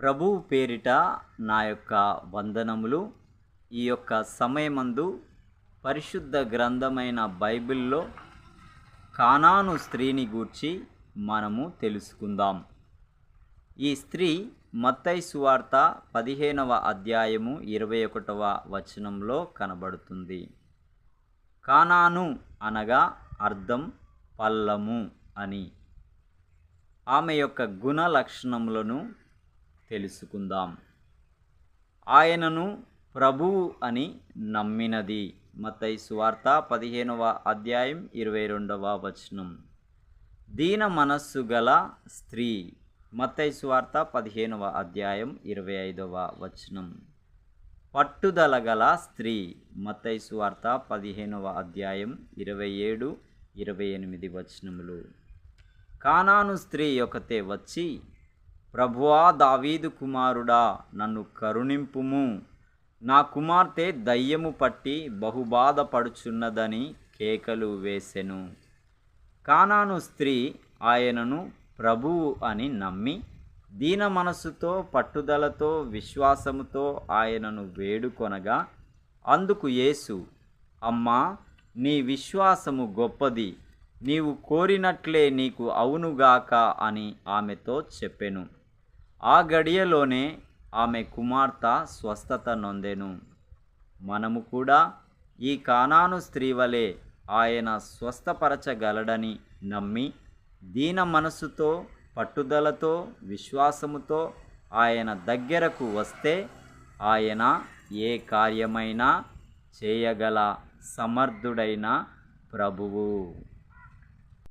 ప్రభువు పేరిట నా యొక్క వందనములు ఈ యొక్క సమయమందు పరిశుద్ధ గ్రంథమైన బైబిల్లో కానాను స్త్రీని గూర్చి మనము తెలుసుకుందాం. ఈ స్త్రీ మత్తై సువార్త పదిహేనవ అధ్యాయము ఇరవై ఒకటవ వచనంలో కనబడుతుంది. కానాను అనగా అర్థం పల్లము అని. ఆమె యొక్క గుణ లక్షణములను తెలుసుకుందాం. ఆయనను ప్రభువు అని నమ్మినది. మతై సువార్త పదిహేనవ అధ్యాయం ఇరవై రెండవ వచనం. దీన మనస్సు గల స్త్రీ. మతై సువార్త పదిహేనవ అధ్యాయం ఇరవై ఐదవ వచనం. పట్టుదల గల స్త్రీ. మతై సువార్త పదిహేనవ అధ్యాయం ఇరవై ఏడు ఇరవై ఎనిమిది వచనములు. కానాను స్త్రీ ఒకతే వచ్చి ప్రభువా దావీదు కుమారుడా నన్ను కరుణింపుము. నా కుమార్తె దయ్యము పట్టి బహుబాధపడుచున్నదని కేకలు వేసెను. కానాను స్త్రీ ఆయనను ప్రభువు అని నమ్మి దీన మనస్సుతో పట్టుదలతో విశ్వాసముతో ఆయనను వేడుకొనగా అందుకు యేసు అమ్మా నీ విశ్వాసము గొప్పది నీవు కోరినట్లే నీకు అవునుగాక అని ఆమెతో చెప్పెను. ఆ గడియలోనే ఆమె కుమార్తె స్వస్థత నొందెను. మనము కూడా ఈ కానాను స్త్రీ వలె ఆయన స్వస్థపరచగలడని నమ్మి దీన మనసుతో పట్టుదలతో విశ్వాసముతో ఆయన దగ్గరకు వస్తే ఆయన ఏ కార్యమైనా చేయగల సమర్థుడైన ప్రభువు.